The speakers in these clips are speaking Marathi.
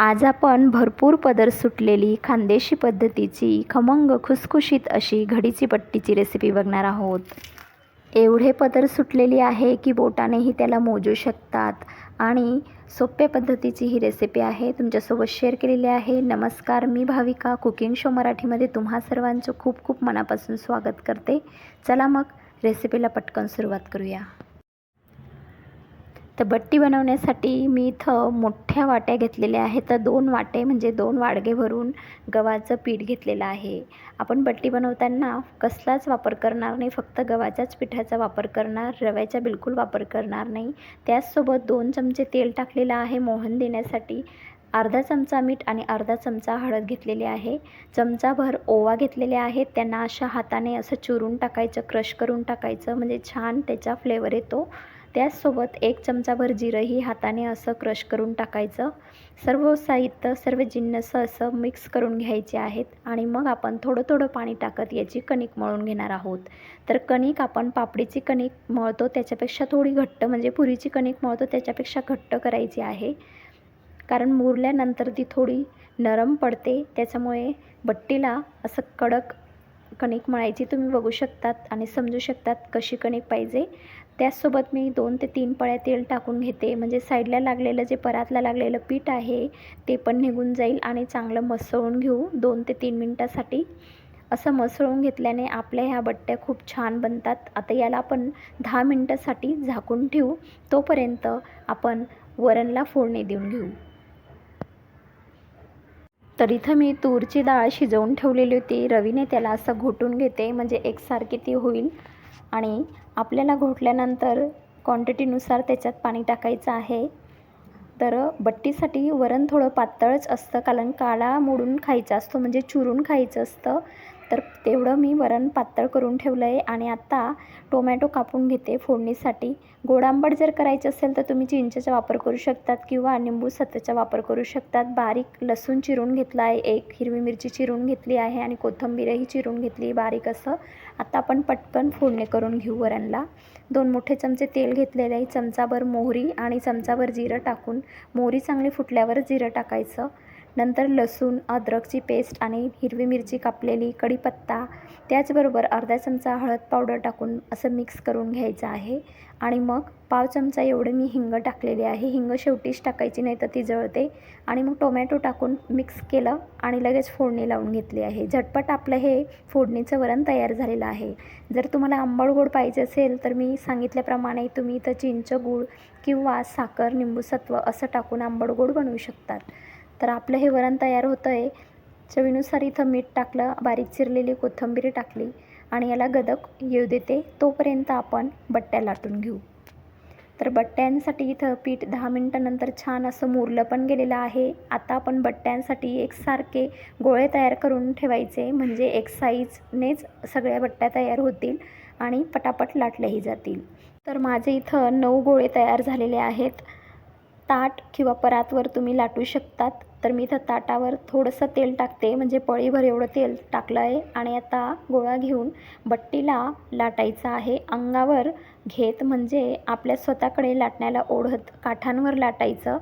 आज आपण भरपूर पदर सुटलेली खानदेशी पद्धतीची खमंग खुसखुशीत अशी घडीची पट्टीची रेसिपी बघणार आहोत. एवढे पदर सुटलेली आहे की बोटानेही त्याला मोजू शकतात. आणि सोप्या पद्धतीची ही रेसिपी आहे. तुमच्यासोबत शेअर केलेली आहे. नमस्कार मी भाविका. कुकिंग शो मराठीमध्ये तुम्हा सर्वांचं खूप खूप मनापासून स्वागत करते. चला मग रेसिपीला पटकन सुरुवात करूया. तर बट्टी बनवण्यासाठी मी इथं मोठ्या वाट्या घेतलेल्या आहेत. तर दोन वाटे म्हणजे दोन वाडगे भरून गव्हाचं पीठ घेतलेलं आहे. आपण बट्टी बनवताना कसलाच वापर करणार नाही. फक्त गव्हाच्याच पिठाचा वापर करणार रव्याचा बिलकुल वापर करणार नाही. त्याचसोबत दोन चमचे तेल टाकलेलं आहे मोहन देण्यासाठी. अर्धा चमचा मीठ आणि अर्धा चमचा हळद घेतलेली आहे. चमचाभर ओवा घेतलेले आहेत. त्यांना अशा हाताने असं चुरून टाकायचं क्रश करून टाकायचं. म्हणजे छान त्याचा फ्लेवर येतो. त्याचसोबत एक चमचाभर जिरंही हाताने असं क्रश करून टाकायचं. सर्व साहित्य सर्व जिन्नस असं मिक्स करून घ्यायचे आहेत आणि मग आपण थोडं थोडं पाणी टाकत याची कणिक मळून घेणार आहोत. तर कणिक आपण पापडीची कणिक मळतो त्याच्यापेक्षा थोडी घट्ट म्हणजे पुरीची कणिक मळतो त्याच्यापेक्षा घट्ट करायची आहे. कारण मुरल्यानंतर ती थोडी नरम पडते त्याच्यामुळे बट्टीला असं कडक कणिक मळायची तुम्ही बघू शकतात आणि समजू शकतात कशी कणिक पाहिजे. त्याचसोबत मी दोन ते तीन पळ्या तेल टाकून घेते. म्हणजे साईडला लागलेलं जे परातला लागलेलं पीठ आहे ते पण निघून जाईल आणि चांगलं मसळून घेऊ दोन ते तीन मिनटासाठी. असं मसळून घेतल्याने आपल्या ह्या बट्ट्या खूप छान बनतात. आता याला आपण दहा मिनटासाठी झाकून ठेवू. तोपर्यंत आपण वरणला फोडणी देऊन घेऊ. तर इथं मी तूरची डाळ शिजवून ठेवलेली होती. रवीने त्याला असं घोटून घेते. म्हणजे एकसारखी ती होईल. आणि आपल्याला घोटल्यानंतर क्वांटिटीनुसार त्याच्यात पाणी टाकायचं आहे. तर बट्टीसाठी वरण थोडं पातळच असतं कारण काळा मोडून खायचा असतो म्हणजे चुरून खायचं असतं. तर तेवढं मी वरण पातळ करून ठेवलं आहे आणि आता टोमॅटो कापून घेते फोडणीसाठी. गोड आंबट जर करायचं असेल तर तुम्ही चिंचेचा वापर करू शकतात किंवा निंबू सत्याचा वापर करू शकतात. बारीक लसूण चिरून घेतला आहे एक हिरवी मिरची चिरून घेतली आहे आणि कोथिंबीरही चिरून घेतली बारीक असं. आता आपण पटकन फोडणी करून घेऊ वरणला. दोन मोठे चमचे तेल घेतलेले आहे चमचाभर मोहरी आणि चमचाभर जिरं टाकून. मोहरी चांगली फुटल्यावर जिरं टाकायचं. नंतर लसूण अद्रकची पेस्ट आणि हिरवी मिरची कापलेली कढीपत्ता त्याचबरोबर अर्धा चमचा हळद पावडर टाकून असं मिक्स करून घ्यायचं आहे. आणि मग पाव चमचा एवढं मी हिंग टाकलेली आहे. हिंग शेवटीच टाकायची नाही तर ती जळते. आणि मग टोमॅटो टाकून मिक्स केलं आणि लगेच फोडणी लावून घेतली आहे. झटपट आपलं हे फोडणीचं वरण तयार झालेलं आहे. जर तुम्हाला आंबट गोड पाहिजे असेल तर मी सांगितल्याप्रमाणे तुम्ही इथं चिंच गूळ किंवा साखर निंबूसत्व असं टाकून आंबड गोड बनवू शकतात. तर आपलं हे वरण तयार होतं आहे चवीनुसार इथं मीठ टाकलं बारीक चिरलेली कोथिंबीर टाकली आणि याला गदक येऊ देते. तोपर्यंत आपण बट्ट्या लाटून घेऊ. तर बट्ट्यांसाठी इथं पीठ दहा मिनटानंतर छान असं मुरलं पण गेलेलं आहे. आता आपण बट्ट्यांसाठी एकसारखे गोळे तयार करून ठेवायचे. म्हणजे एक साईजनेच सगळ्या बट्ट्या तयार होतील आणि पटापट लाटल्याही जातील. तर माझे इथं नऊ गोळे तयार झालेले आहेत. ताट किंवा परातवर तुम्ही लाटू शकतात. तर मी इथं ताटावर थोडंसं तेल टाकते. म्हणजे पळीभर एवढं तेल टाकलं आहे. आणि आता गोळा घेऊन बट्टीला लाटायचा आहे. अंगावर घेत म्हणजे आपल्या स्वतःकडे लाटण्याला ओढत काठांवर लाटायचं.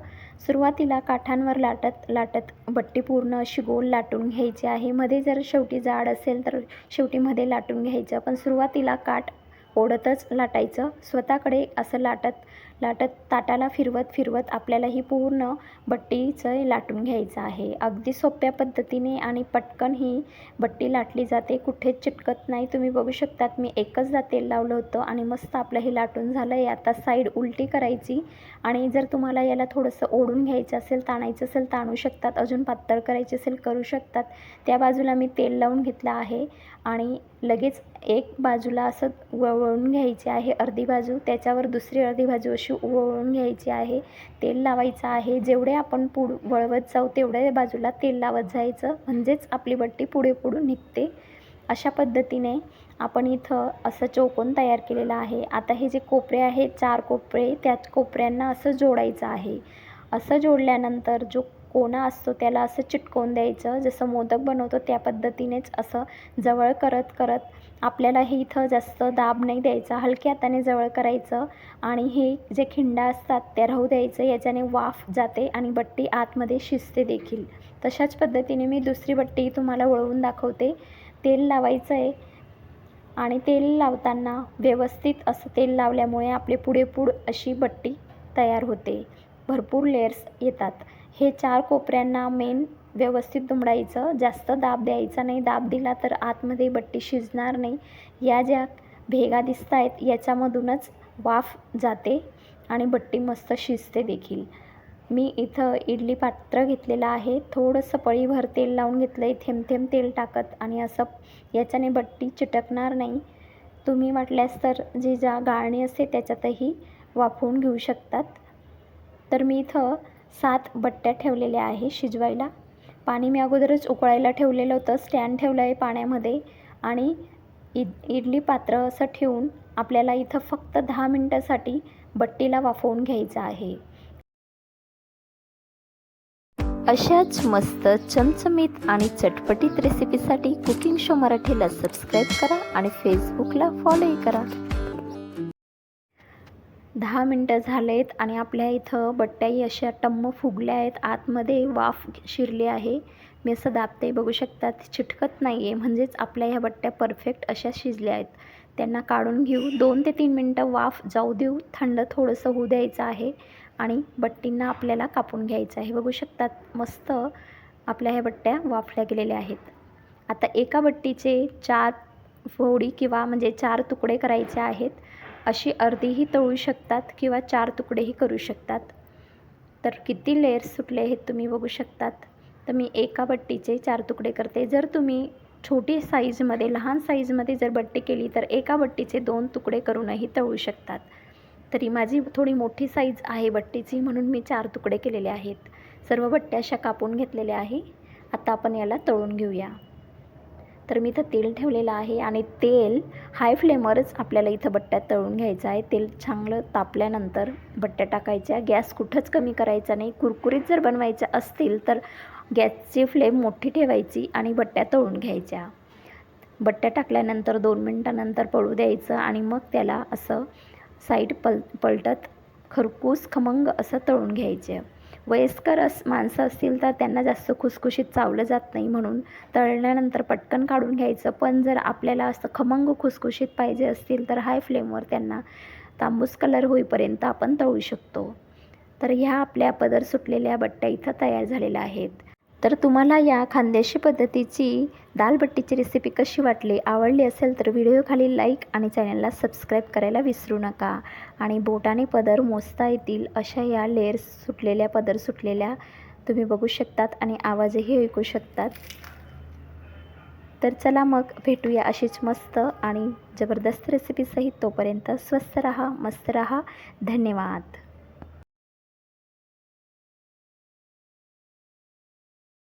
सुरुवातीला काठांवर लाटत लाटत बट्टी पूर्ण अशी गोल लाटून घ्यायची आहे. मध्ये जर शेवटी जाड असेल तर शेवटी मध्ये लाटून घ्यायचं. पण सुरुवातीला काठ ओढतच लाटायचं. स्वतःकडे असं लाटत लाटत ताटाला फिरवत फिरवत आपल्याला ही पूर्ण बट्टीचं लाटून घ्यायचं आहे. अगदी सोप्या पद्धतीने आणि पटकन ही बट्टी लाटली जाते. कुठेच चिटकत नाही. तुम्ही बघू शकतात मी एकचदा तेल लावलं होतं आणि मस्त आपलं हे लाटून झालं आहे आता साईड उलटी करायची आणि जर तुम्हाला याला थोडंसं ओढून घ्यायचं असेल ताणायचं असेल ताणू शकतात. अजून पातळ करायची असेल करू शकतात. त्या बाजूला मी तेल लावून घेतलं आहे आणि लगेच एक बाजूला असं वळवळून घ्यायची आहे अर्धी बाजू. त्याच्यावर दुसरी अर्धी बाजू अशी वळवून घ्यायची आहे तेल लावायचं आहे जेवढे आपण पुढ वळवत जाऊ तेवढ्या बाजूला तेल लावत जायचं म्हणजेच आपली बट्टी पुढे पुढून निघते. अशा पद्धतीने आपण इथं असं चौकोन तयार केलेलं आहे. आता हे जे कोपरे आहेत चार कोपरे त्या कोपऱ्यांना असं जोडायचं आहे. असं जोडल्यानंतर जो कोणा असतो त्याला असं चिटकवून द्यायचं. जसं मोदक बनवतो त्या पद्धतीनेच असं जवळ करत करत आपल्याला हे इथं जास्त दाब नाही द्यायचा. हलक्या हाताने जवळ करायचं आणि हे जे खिंडा असतात त्या राहू द्यायचं. याच्याने वाफ जाते आणि बट्टी आतमध्ये शिजते देखील. तशाच पद्धतीने मी दुसरी बट्टी तुम्हाला वळवून दाखवते. तेल लावायचं आहे आणि तेल लावताना व्यवस्थित असं तेल लावल्यामुळे आपले पुढेपूड अशी बट्टी तयार होते. भरपूर लेयर्स येतात. हे चार कोपऱ्यांना मेन व्यवस्थित दुमडायचं जास्त दाब द्यायचा नाही. दाब दिला तर आतमध्ये बट्टी शिजणार नाही. या ज्या भेगा दिसत आहेत याच्यामधूनच वाफ जाते आणि बट्टी मस्त शिजते देखील. मी इथं इडली पात्र घेतलेलं आहे. थोडंसं पळीभर तेल लावून घेतलं आहे थेंब थेंब तेल टाकत आणि असं याच्याने बट्टी चिटकणार नाही. तुम्ही म्हटल्यास तर जे ज्या गाळणी असते त्याच्यातही वाफवून घेऊ शकतात. तर मी इथं सात बट्ट्या ठेवलेल्या आहे शिजवायला. पाणी मी अगोदरच उकळायला ठेवलेलं होतं स्टँड ठेवलं आहे पाण्यामध्ये आणि इड इडली पात्र असं ठेवून आपल्याला इथं फक्त दहा मिनटासाठी बट्टीला वाफवून घ्यायचं आहे. अशाच मस्त चमचमीत आणि चटपटीत रेसिपीसाठी कुकिंग शो मराठीला सबस्क्राईब करा आणि फेसबुकला फॉलोही करा. दहा मिनटं झाले आहेत आणि आपल्या इथं बट्ट्याही अशा टम्म फुगल्या आहेत. आतमध्ये वाफ शिरली आहे. मी असं दाबते बघू शकतात चिटकत नाही आहे म्हणजेच आपल्या ह्या बट्ट्या परफेक्ट अशा शिजल्या आहेत. त्यांना काढून घेऊ. दोन ते तीन मिनटं वाफ जाऊ देऊ. थंड थोडंसं होऊ द्यायचं आहे आणि बट्टींना आपल्याला कापून घ्यायचं आहे. बघू शकतात मस्त आपल्या ह्या बट्ट्या वाफल्या गेलेल्या आहेत. आता एका बट्टीचे चार फोडी किंवा म्हणजे चार तुकडे करायचे आहेत. अशी अर्धीही तळू शकतात किंवा चार तुकडेही करू शकतात. तर किती लेयर्स सुटले आहेत तुम्ही बघू शकतात. तर मी एका बट्टीचे चार तुकडे करते. जर तुम्ही छोटी साईजमध्ये लहान साईजमध्ये जर बट्टी केली तर एका बट्टीचे दोन तुकडे करूनही तळू शकतात. तरी माझी थोडी मोठी साईज आहे बट्टीची म्हणून मी चार तुकडे केलेले आहेत. सर्व बट्ट्या अशा कापून घेतलेल्या आहे. आता आपण याला तळून घेऊया. तर मी इथं तेल ठेवलेलं आहे आणि तेल हाय फ्लेमवरच आपल्याला इथं बट्ट्यात तळून घ्यायचं आहे. तेल चांगलं तापल्यानंतर बट्ट्या टाकायच्या. गॅस कुठंच कमी करायचा नाही. कुरकुरीत जर बनवायच्या असतील तर गॅसची फ्लेम मोठी ठेवायची आणि बट्ट्या तळून घ्यायच्या. बट्ट्या टाकल्यानंतर दोन मिनटानंतर पळू द्यायचं आणि मग त्याला असं साईड पल पलटत खरपूस खमंग असं तळून घ्यायचे. वयस्कर अस माणसं असतील तर त्यांना जास्त खुसखुशीत चावलं जात नाही म्हणून तळल्यानंतर पटकन काढून घ्यायचं. पण जर आपल्याला असं खमंग खुसखुशीत पाहिजे असतील तर हाय फ्लेमवर त्यांना तांबूस कलर होईपर्यंत आपण तळू शकतो. तर ह्या आपल्या पदर सुटलेल्या बट्ट्या इथं तयार झालेल्या आहेत. तर तुम्हाला या खानदेशी पद्धतीची दालबट्टीची रेसिपी कशी वाटली आवडली असेल तर व्हिडिओखाली लाईक आणि चॅनलला सबस्क्राईब करायला विसरू नका. आणि बोटाने पदर मोजता येतील अशा या लेअर्स सुटलेल्या पदर सुटलेल्या तुम्ही बघू शकतात आणि आवाजही ऐकू शकतात. तर चला मग भेटूया अशीच मस्त आणि जबरदस्त रेसिपीसहित तोपर्यंत स्वस्त रहा मस्त रहा. धन्यवाद.